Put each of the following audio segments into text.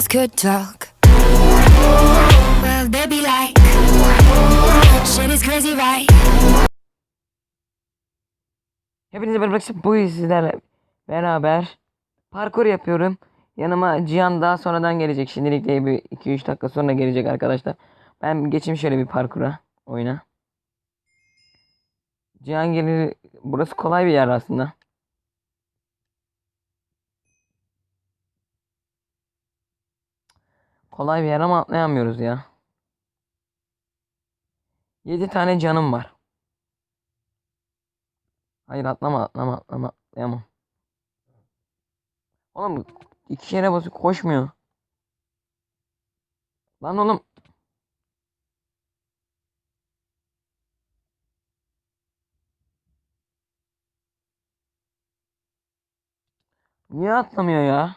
girls could talk. Well, they be like, shit is crazy, right? Hepinize merhaba. Bugün sizlerle beraber parkur yapıyorum. Yanıma Cihan daha sonradan gelecek. Şimdilik değil bir 2-3 dakika sonra gelecek arkadaşlar. Ben geçeyim şöyle bir parkura oyuna. Cihan gelir. Burası kolay bir yer aslında. Kolay bir yer ama atlayamıyoruz ya. 7 tane canım var. Hayır atlama atlama atlama atlayamam. Oğlum iki kere basıp koşmuyor. Lan oğlum. Niye atlamıyor ya?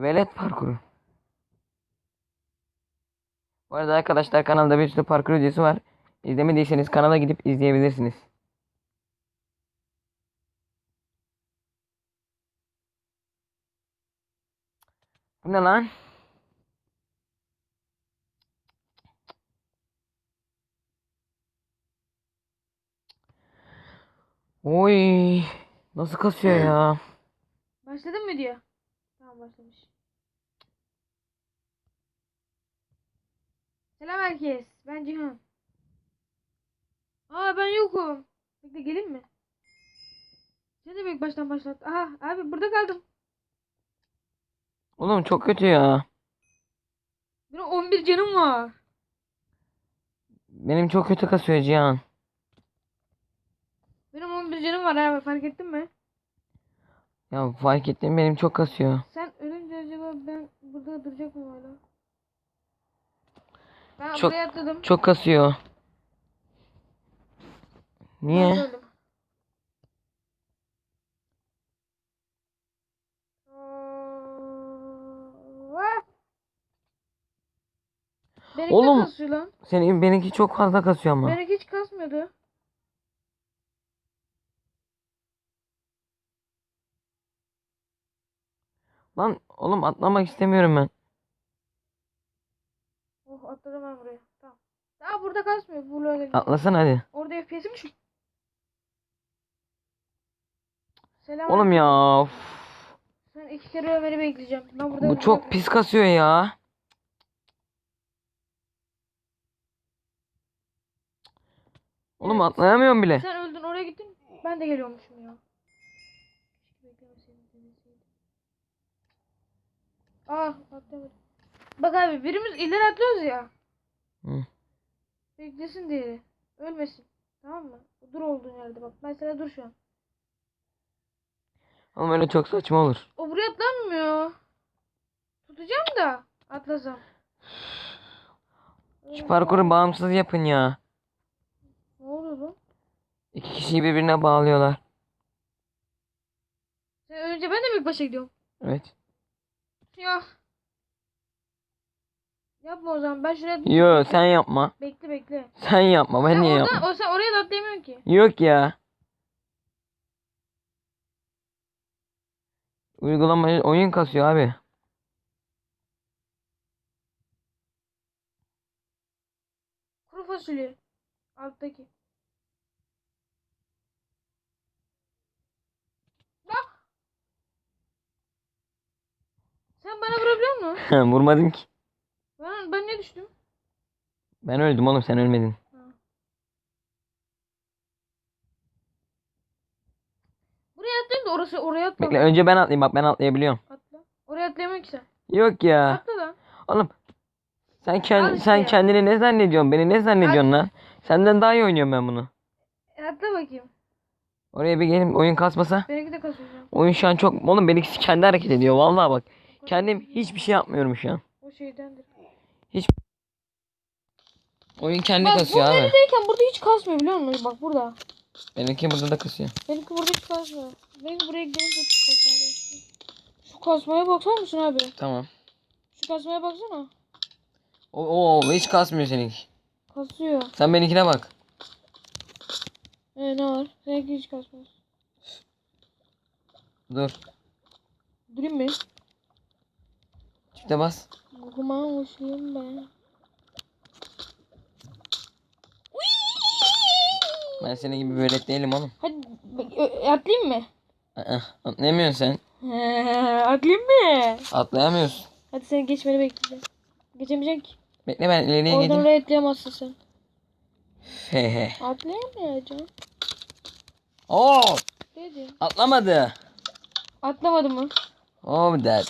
Velet parkuru. Bu arada arkadaşlar kanalda bir sürü parkur videosu var. İzlemediyseniz kanala gidip izleyebilirsiniz. Bu ne lan? Oy, nasıl kasıyor ya? Başladın mı diyor. Tamam başlamış. Selam herkes. Ben Cihan. Aa ben yokum. Bekle gelin mi? Ne demek baştan başlat? Aha abi burada kaldım. Oğlum çok kötü ya. Benim 11 canım var. Benim çok kötü kasıyor Cihan. Benim 11 canım var abi fark ettin mi? Ya fark ettim benim çok kasıyor. Sen ölünce acaba ben burada duracak mıyım hala? Ben Çok- buraya atladım. Çok kasıyor. Niye? Benimki Oğlum. kasıyor lan. Senin benimki çok fazla kasıyor ama. Benimki hiç kasmıyordu. Lan oğlum atlamak istemiyorum ben. Atladım ben buraya. Tamam. Daha burada kasmıyor. Buraya geldim. Atlasana hadi. Orada FPS'im şu. Selam. Oğlum ya. Sen iki kere Ömer'i bekleyeceğim. Ben burada Bu çok pis kasıyor ya. Oğlum Evet. atlayamıyorum bile. Sen öldün oraya gittin. Ben de geliyormuşum ya. Demeseydim. Ah atlamadım. Bak abi birimiz ileri atlıyoruz ya. Hı. Beklesin diye. Ölmesin. Tamam mı? Dur olduğun yerde bak. Mesela dur şu an. Oğlum öyle çok saçma olur. O buraya atlanmıyor. Tutacağım da atlasam. Şu parkuru bağımsız yapın ya. Ne oluyor lan? İki kişiyi birbirine bağlıyorlar. Sen önce ben de mi başa gidiyorum? Evet. Ya. Yapma o zaman. Ben şuraya Yo sen yapma. bekle bekle. Sen yapma ben sen niye oradan, yapma? o sen oraya da atlayamıyorsun ki. Yok ya. Uygulama oyun kasıyor abi. Kuru fasulye. Alttaki. Bak. Sen bana vurabiliyor musun? Vurmadım ki. Ben, ben ne düştüm? Ben öldüm oğlum sen ölmedin. Buraya atlayayım da orası oraya atla. Bekle önce ben atlayayım bak ben atlayabiliyorum. Atla. Oraya atlayamıyor ki sen. Yok ya. Atla lan. Oğlum sen kend, işte sen ya. kendini ne zannediyorsun? Beni ne zannediyorsun lan? Senden daha iyi oynuyorum ben bunu. E, atla bakayım. Oraya bir gelin oyun kasmasa. Benimki de an. Oyun şu an çok oğlum benimkisi kendi hareket ediyor vallahi bak. Kendim hiçbir şey yapmıyorum şu an. O şeydendir. Oyun kendi Bak kasıyor abi. neredeyken burada hiç kasmıyor biliyor musun? Bak burada. Benimki burada da kasıyor. Benimki burada hiç kasmıyor. Belki buraya gelince kasmaya başlıyor. Şu kasmaya bakar mısın abi? Tamam. Şu kasmaya baksana. O, o hiç kasmıyor seninki. Kasıyor. Sen benimkine bak. Ee ne var? Seninki hiç kasmıyor. Dur. Durayım mı? Çifte bas. Okuma hoşluyum ben. Ben senin gibi böyle değilim oğlum. Hadi atlayayım mı? Aa, atlayamıyorsun sen. atlayayım mı? Atlayamıyorsun. Hadi seni geçmeni bekleyeceğim. Geçemeyecek ki. Bekle ben ileriye Oradan gideyim. oraya atlayamazsın sen. He he. Atlayamayacağım. Oo, Dedi. atlamadı. Atlamadı mı? Oh dad.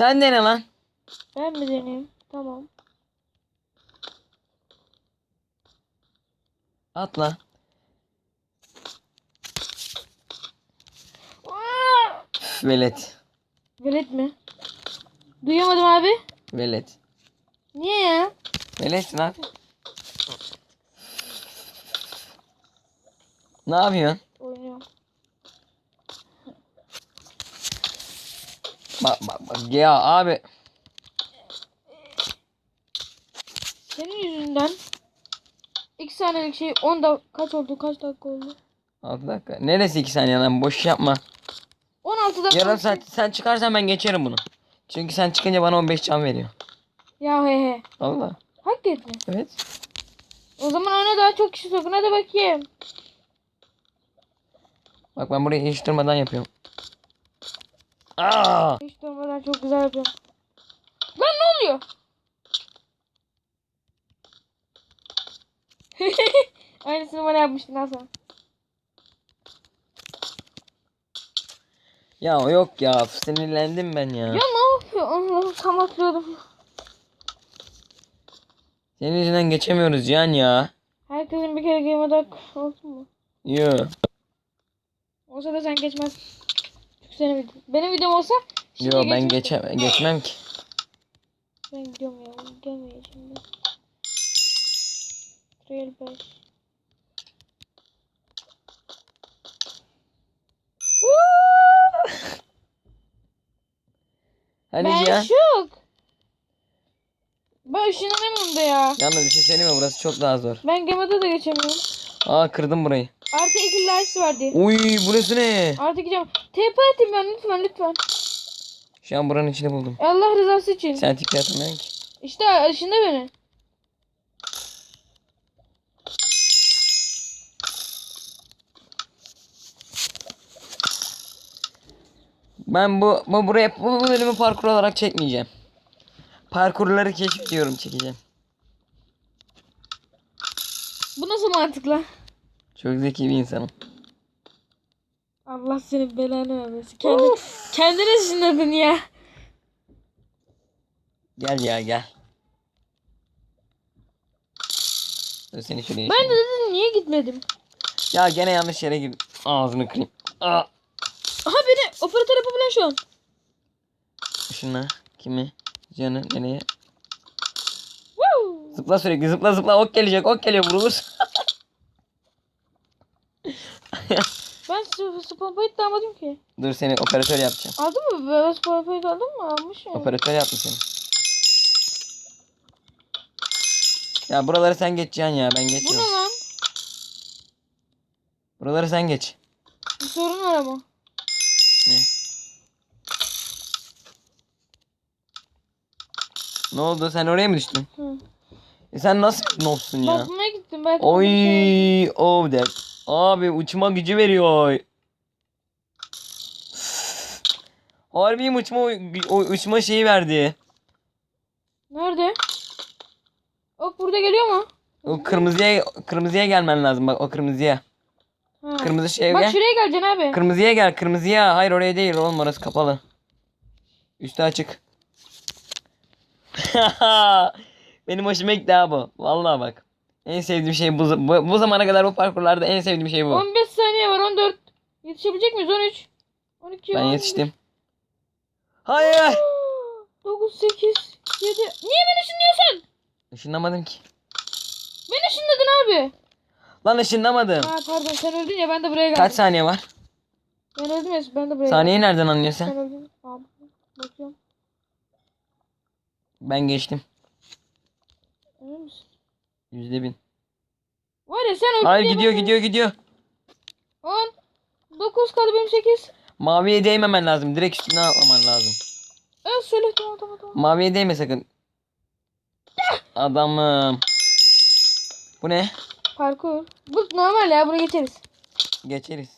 Sen dene lan. Ben mi deneyeyim? Tamam. Atla. Üf, Velet. Velet mi? Duyamadım abi. Velet. Niye ya? Velet lan. Ne yapıyorsun? Oynuyorum. Bak bak bak ya abi. Senin yüzünden 2 saniyelik şey 10 da kaç oldu? Kaç dakika oldu? 6 dakika. Neresi 2 saniye lan boş yapma. 16 dakika. Yarım saat sen çıkarsan ben geçerim bunu. Çünkü sen çıkınca bana 15 can veriyor. Ya he he. Allah. Hakikaten. Evet. O zaman ona daha çok kişi sokun hadi bakayım. Bak ben burayı hiç durmadan yapıyorum. Aa! Hiç durmadan çok güzel yapıyorum. Lan ne oluyor? Aynısını bana yapmıştın Hasan. Ya yok ya sinirlendim ben ya. Ya ne yapıyor? Allah'ım tam atlıyordum. Senin yüzünden geçemiyoruz Can ya. Herkesin bir kere game adak olsun mu? Yo. Olsa da sen geçmez. Senin videon. Benim videom olsa şimdi Yo ben geçem geçmem ki. Ben gidiyorum ya. Gelmeyin şimdi. Trail 5. Hadi ben Cihan. şok. Ben ışınlanamıyorum da ya. Yalnız bir şey söyleyeyim mi? Burası çok daha zor. Ben gemide de geçemiyorum. Aa kırdım burayı. Artı iki lights var diye. Uy burası ne? Artı iki cam. TP atayım ben lütfen lütfen. Şu an buranın içini buldum. Allah rızası için. Sen tipi atamıyorsun ki. İşte ışınla beni. Ben bu, bu buraya bu bölümü parkur olarak çekmeyeceğim. Parkurları keşfediyorum çekeceğim. Bu nasıl mantıklı? Çok zeki bir insanım. Allah senin belanı vermesin. Kendi, kendine ışınladın ya. Gel ya gel. Dur seni şuraya Ben de dedim niye gitmedim? Ya gene yanlış yere girdim. Ağzını kırayım. Aa. Aha beni operatör yapabilen şu an. Şuna. Kimi? Canı nereye? Woo! Zıpla sürekli zıpla zıpla ok gelecek ok geliyor vurulur. Ben spawn point de almadım ki. Dur seni operatör yapacağım. Aldın mı? Ben spawn point aldım mı? Almışım. Operatör yaptım seni. Ya buraları sen geçeceksin ya ben Bu geçiyorum. ne lan? Buraları sen geç. Bir sorun var ama. Ne? Ne oldu sen oraya mı düştün? Hı. E sen nasıl bir nobsun ya? Bakmaya gittim. Belki Oy, oh that. Abi uçma gücü veriyor. Harbi uçma uçma şeyi verdi. Nerede? O burada geliyor mu? O kırmızıya kırmızıya gelmen lazım bak o kırmızıya. Ha. Kırmızı şeye Bak gel. şuraya geleceksin abi. Kırmızıya gel kırmızıya. Hayır oraya değil oğlum orası kapalı. Üstü açık. Benim hoşuma gitti ha bu. Vallahi bak. En sevdiğim şey bu, bu, bu zamana kadar bu parkurlarda en sevdiğim şey bu. 15 saniye var 14. Yetişebilecek miyiz? 13. 12. Ben 11. yetiştim. Hayır. 9, 8, 7. Niye beni ışınlıyorsun? Işınlamadım ki. Beni ışınladın abi. Lan ışınlamadım. Ha pardon sen öldün ya ben de buraya geldim. Kaç saniye var? Ben öldüm ya ben de buraya Saniyeyi nereden geldim. anlıyorsun Sen sen? öldün. Abi bakıyorum. Ben geçtim. Yüzde bin. Var ya sen Hayır gidiyor gidiyor gidiyor. 10. 9 kaldı benim 8. Maviye değmemen lazım. Direkt üstüne atlaman lazım. Evet söyle tamam tamam tamam. Maviye değme sakın. Adamım. Bu ne? Parkur. Bu normal ya bunu geçeriz. Geçeriz.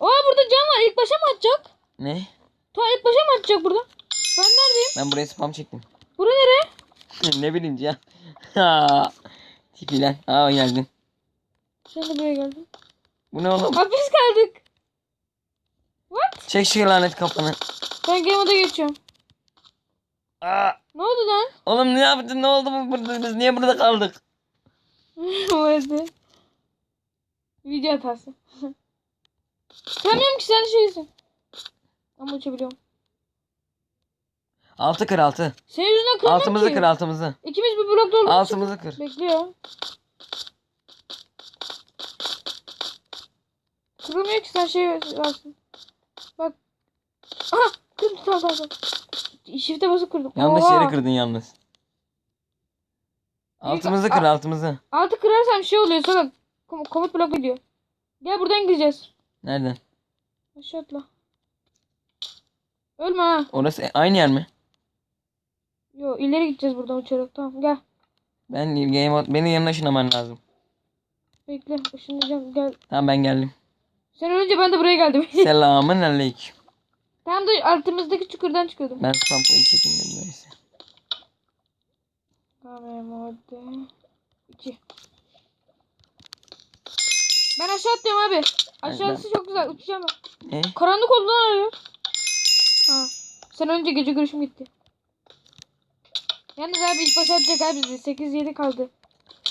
Aa burada cam var. İlk başa mı atacak? Ne? Ta ilk başa mı atacak burada? Ben neredeyim? Ben buraya spam çektim. Bura nere? ne bileyim ya. Tipi lan. Aa geldin. De buraya geldin. Bu ne oğlum? Hapis kaldık. What? Çek şu lanet kafanı. Ben game moda geçiyorum. Aa. Ne oldu lan? Oğlum ne yaptın? Ne oldu bu burada? Biz niye burada kaldık? Vardı. Video hatası. Kıramıyorum ki sen şeysin. Ama uçabiliyorum. Altı kır altı. Senin yüzünden kıramıyorum Altımızı ki. kır altımızı. İkimiz bir blokta olduk. Altımızı kır. Bekliyor. Kırılmıyor ki sen şey varsın. Bak. Aha! Kırdım tamam tamam tamam. Shift'e basıp kırdım. Yanlış Oha! yere kırdın yalnız. Altımızı kır altımızı. Altı kırarsam şey oluyor sonra kom komut blok gidiyor. Gel buradan gideceğiz. Nereden? Aşağı atla. Ölme ha. Orası aynı yer mi? Yo ileri gideceğiz buradan uçarak. Tamam gel. Ben game out, beni yanına ışınlaman lazım. Bekle. Işınlayacağım. Gel. Tamam ben geldim. Sen önce ben de buraya geldim. Selamın aleyküm. Tam da altımızdaki çukurdan çıkıyordum. Ben point çekeyim dedim neyse. Kamera modde. 2. Ben aşağı atlıyorum abi. Aşağısı çok güzel. Uçacağım ben. Ne? Karanlık oldu lan arıyor. Ha. Sen önce gece görüşüm gitti. Yalnız abi ilk başa atacak abi bizi. 8-7 kaldı.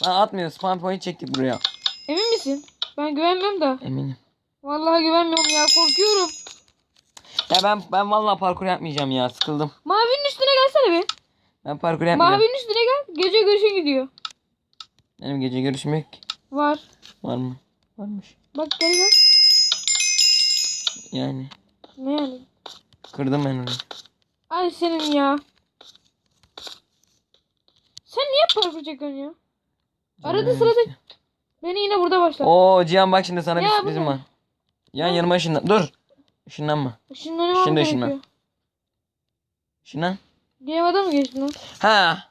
Lan atmıyor spam point çektik buraya. Emin misin? Ben güvenmiyorum da. Eminim. Vallahi güvenmiyorum ya. Korkuyorum. Ya ben ben vallahi parkur yapmayacağım ya sıkıldım. Mavinin üstüne gelsene bir. Ben parkur yapmayacağım. Mavinin üstüne gel. Gece görüşün gidiyor. Benim gece görüşüm yok ki. Var. Var mı? Varmış. Bak gel gel. Yani. Ne yani? Kırdım ben onu. Ay senin ya. Sen niye parkur çekiyorsun ya? Arada sırada beni yine burada başla. Oo Cihan bak şimdi sana Ya bir bu sürprizim ne? var. Yan yanıma ışınlan. Dur. Işınlanma. Işınlanmam Şimdi ışınlan. Işınlan. Game'a mı geçtin lan? Ha.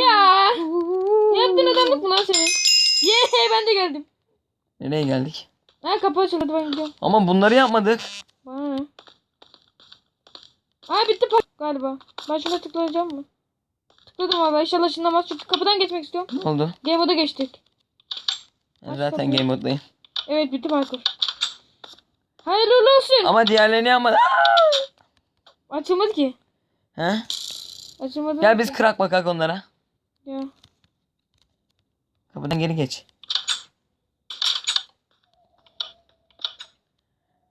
Ya. Yaptığın adamlık mı lan senin? Yeee ben de geldim. Nereye geldik? Ha kapı açıldı ben gidiyorum. Ama bunları yapmadık. Bana ne? Aa bitti galiba. Ben şuna tıklayacağım mı? Tıkladım valla inşallah ışınlamaz çünkü kapıdan geçmek istiyorum. Ne oldu? Game'a geçtik. Ben zaten game moddayım. Evet bitti parkur. Hayırlı uğurlu olsun. Ama diğerlerini yapmadık. Açılmadı ki. He? Açılmadı. Gel biz kırak bakak onlara. Ya. Kapıdan geri geç.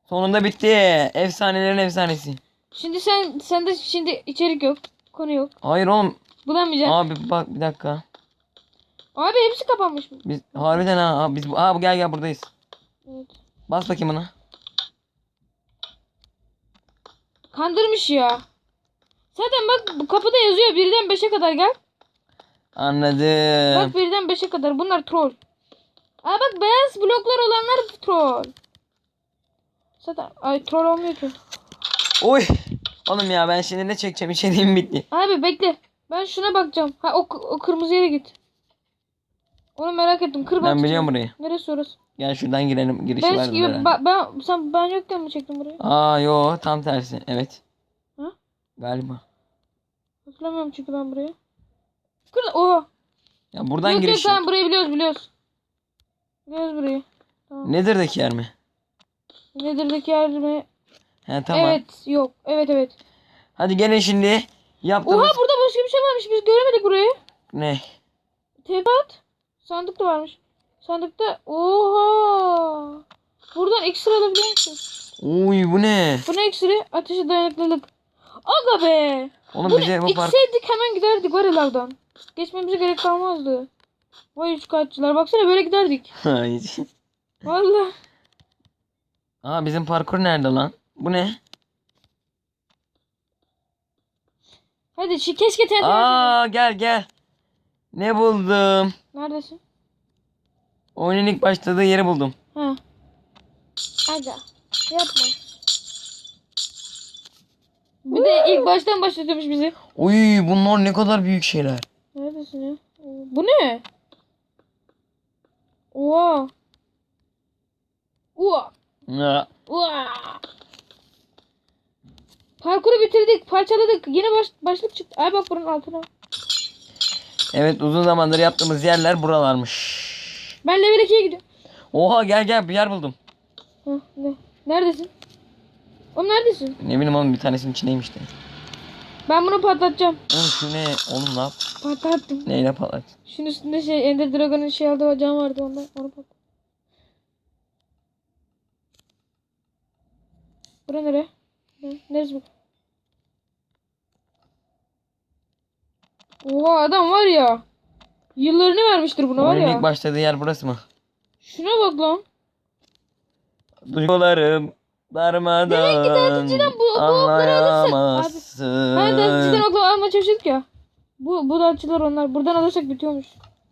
Sonunda bitti. Efsanelerin efsanesi. Şimdi sen sende şimdi içerik yok. Konu yok. Hayır oğlum. Bulamayacağım. Abi bak bir dakika. Abi hepsi kapanmış mı? Biz harbiden ha. ha, Biz ha bu gel gel buradayız. Evet. Bas bakayım buna. Kandırmış ya. Zaten bak bu kapıda yazıyor birden 5'e kadar gel. Anladım. Bak birden 5'e kadar bunlar troll. Aa bak beyaz bloklar olanlar troll. Zaten ay troll olmuyor ki. Oy. Oğlum ya ben şimdi ne çekeceğim içeriğim bitti. Abi bekle. Ben şuna bakacağım. Ha o, o kırmızı yere git. Onu merak ettim. Kır. Ben biliyorum burayı. Neresi orası? Gel şuradan girelim. Girişi Ben, var gibi, ba- ben sen ben yokken mi çektim burayı? Aa yo tam tersi. Evet. Ha? Galiba. Hatırlamıyorum çünkü ben burayı. Kır oha. Ya buradan yok yok giriş. tamam burayı biliyoruz biliyoruz. Biliyoruz burayı. Tamam. Nedir'deki yer mi? Nedir'deki yer mi? He tamam. Evet yok. Evet evet. Hadi gelin şimdi. Yaptığımız Oha burada başka bir şey varmış. Biz göremedik burayı. ne? Tebat. Sandık da varmış. Sandıkta oha. Buradan iksir alabiliyor musun? Uy bu ne? Bu ne iksiri? Ateşe dayanıklılık. Aga be. Oğlum Bu bize bu park İçseydik hemen giderdik var ya lavdan. Geçmemize gerek kalmazdı. Vay üçkağıtçılar. Baksana böyle giderdik. Hiç. Vallahi. Aa bizim parkur nerede lan? Bu ne? Hadi şu keşke TNT Aa gel gel. Ne buldum? Neredesin? Oyunun ilk başladığı yeri buldum. Ha. Aga. Yapma. Bir de ilk baştan başlatıyormuş bizi. Oy bunlar ne kadar büyük şeyler. Neredesin ya? Bu ne? Oha. Oha. Ya. Oha. Parkuru bitirdik, parçaladık. Yine baş, başlık çıktı. Ay bak buranın altına. Evet uzun zamandır yaptığımız yerler buralarmış. Ben level 2'ye gidiyorum. Oha gel gel bir yer buldum. Hah, ne? Neredesin? Oğlum neredesin? Ne bileyim oğlum bir tanesinin içindeymiş de. Ben bunu patlatacağım. Oğlum şu ne? Oğlum ne yap? Patlattım. Neyle patlat? Şunun üstünde şey Ender Dragon'un şey aldığı bacağı vardı ondan. Onu patlat. Bura nere? Ne? Neresi bu? Oha adam var ya. Yıllarını vermiştir buna var Oyunun ya. ilk başladığı yer burası mı? Şuna bak lan. Duygularım darmadan Demek ki dağıtıcıdan bu- bu okları alırsak- anlayamazsın. Hani dağıtıcıdan okla alma çalıştık ya. Bu, bu dağıtıcılar onlar. Buradan alırsak bitiyormuş.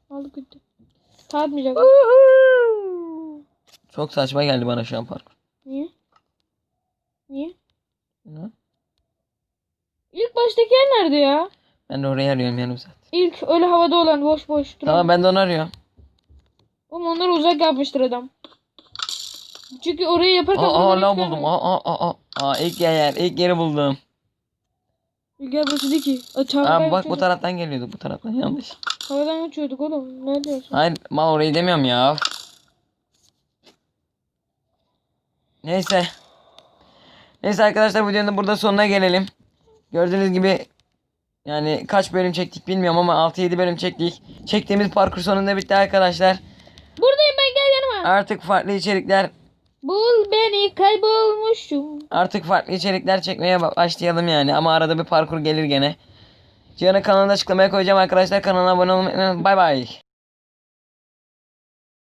Aldık bitti. Dağıtmayacak. Çok saçma geldi bana şu an parkur. Niye? Niye? Ne? İlk baştaki yer nerede ya? Ben de orayı arıyorum yarım saat. İlk öyle havada olan boş boş duran. Tamam ben de onu arıyorum. Oğlum onları uzak yapmıştır adam. Çünkü orayı yaparken... Aa, aa hiç buldum. Aa, aa, aa, aa. Aa ilk yer, ilk yeri buldum. Gel burası değil ki. Havadan Aa, bak bu taraftan geliyorduk bu taraftan yanlış. Havadan uçuyorduk oğlum. Ne diyorsun? Hayır mal orayı demiyorum ya. Neyse. Neyse arkadaşlar videonun da burada sonuna gelelim. Gördüğünüz gibi yani kaç bölüm çektik bilmiyorum ama 6-7 bölüm çektik. Çektiğimiz parkur sonunda bitti arkadaşlar. Buradayım ben gel yanıma. Artık farklı içerikler Bul beni kaybolmuşum. artık farklı içerikler çekmeye ba- başlayalım yani ama arada bir parkur gelir gene. Cihan'ın kanalını açıklamaya koyacağım arkadaşlar. Kanalına abone olmayı. Bay bay.